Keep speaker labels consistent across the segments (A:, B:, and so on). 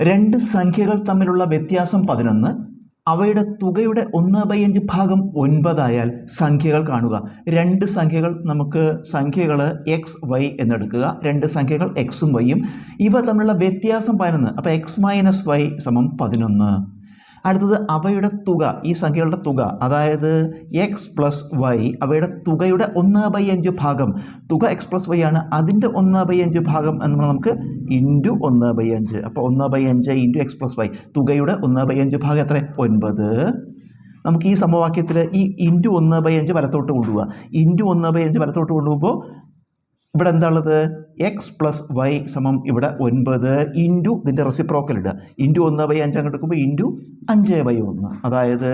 A: രണ്ട് സംഖ്യകൾ തമ്മിലുള്ള വ്യത്യാസം പതിനൊന്ന്. അവയുടെ തുകയുടെ ഒന്ന് ബൈ അഞ്ച് ഭാഗം ഒൻപതായാൽ സംഖ്യകൾ കാണുക. രണ്ട് സംഖ്യകൾ നമുക്ക് സംഖ്യകൾ എക്സ് വൈ എന്നെടുക്കുക. രണ്ട് സംഖ്യകൾ എക്സും വൈയും ഇവ തമ്മിലുള്ള വ്യത്യാസം പതിനൊന്ന്. അപ്പോൾ എക്സ് മൈനസ് വൈ സമം പതിനൊന്ന്. അടുത്തത് അവയുടെ തുക ഈ സംഖ്യകളുടെ തുക. അതായത് എക്സ് പ്ലസ് വൈ അവയുടെ തുകയുടെ ഒന്ന് ബൈ അഞ്ച് ഭാഗം. തുക എക്സ് പ്ലസ് വൈ ആണ് അതിന്റെ ഒന്ന് ബൈ അഞ്ച് ഭാഗം എന്ന് പറഞ്ഞാൽ നമുക്ക് ഇന്റു ഒന്ന് ബൈ അഞ്ച്. അപ്പോൾ ഒന്ന് ബൈ അഞ്ച് ഇന്റു എക്സ് പ്ലസ് വൈ തുകയുടെ ഒന്ന് ബൈ അഞ്ച് ഭാഗം എത്ര ഒൻപത്. നമുക്ക് ഈ സമവാക്യത്തിൽ ഈ ഇന്റു ഒന്ന് ബൈ അഞ്ച് വലത്തോട്ട് കൊണ്ടുപോകുക ഇന്റു ഒന്ന് ബൈ അഞ്ച് വലത്തോട്ട് കൊണ്ടുപോകുമ്പോൾ ഇവിടെ എന്താ ഉള്ളത് എക്സ് പ്ലസ് വൈ സമം ഇവിടെ ഒൻപത് ഇന്റു ഇതിന്റെ റെസിപ്രോക്കൽ ഇടുക. ഇന്റു ഒന്ന് ബൈ അഞ്ച് അങ്ങോട്ട് എടുക്കുമ്പോൾ ഇന്റു അഞ്ച് ബൈ ഒന്ന്. അതായത്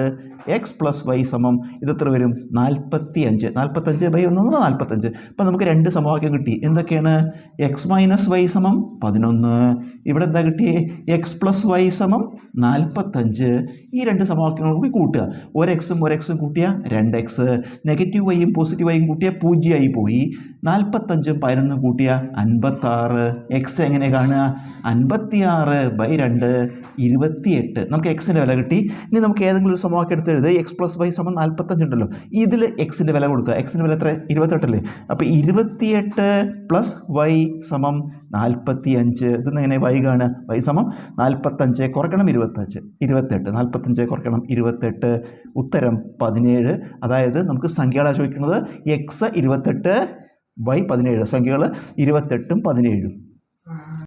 A: എക്സ് പ്ലസ് വൈ സമം ഇത് എത്ര വരും? നാൽപ്പത്തി അഞ്ച് നാൽപ്പത്തഞ്ച് ബൈ ഒന്ന് നാൽപ്പത്തഞ്ച് അപ്പം നമുക്ക് രണ്ട് സമവാക്യം കിട്ടി. എന്തൊക്കെയാണ്? എക്സ് മൈനസ് വൈ സമം പതിനൊന്ന്. ഇവിടെ എന്താ കിട്ടിയേ? എക്സ് പ്ലസ് വൈ സമം നാൽപ്പത്തഞ്ച് ഈ രണ്ട് സമവാക്യങ്ങളും കൂടി കൂട്ടുക. ഒരു എക്സും ഒരു എക്സും കൂട്ടിയ രണ്ട് എക്സ് നെഗറ്റീവ് വൈയും പോസിറ്റീവ് വൈയും കൂട്ടിയ പൂജ്യമായി പോയി. നാൽപ്പത്തഞ്ചും പതിനൊന്നും കൂട്ടിയ അൻപത്താറ്. എക്സ് എങ്ങനെ കാണുക? അൻപത്തിയാറ് ബൈ രണ്ട്. ഇരുപത്തിയെട്ട്. നമുക്ക് എക്സിന്റെ വില കിട്ടി. ഇനി നമുക്ക് ഏതെങ്കിലും ഒരു സമവാക്യം എടുത്ത് എഴുതുക എക്സ് പ്ലസ് വൈ സമം നാൽപ്പത്തഞ്ചുണ്ടല്ലോ ഇതിൽ എക്സിന്റെ വില കൊടുക്കുക. എക്സിന്റെ വില എത്ര? ഇരുപത്തെട്ടല്ലേ. അപ്പോൾ ഇരുപത്തിയെട്ട് പ്ലസ് വൈ സമം നാൽപ്പത്തി അഞ്ച് ഇതെന്ന് എങ്ങനെ വൈ കാണുക? വൈ സമം നാൽപ്പത്തഞ്ച് കുറയ്ക്കണം ഇരുപത്തഞ്ച്. ഇരുപത്തെട്ട്. നാൽപ്പത്തഞ്ച് കുറയ്ക്കണം ഇരുപത്തെട്ട്. ഉത്തരം പതിനേഴ്. അതായത് നമുക്ക് സംഖ്യകളാണ് ചോദിക്കുന്നത്. എക്സ് ഇരുപത്തെട്ട് വൈ പതിനേഴ്. സംഖ്യകൾ ഇരുപത്തെട്ടും പതിനേഴും.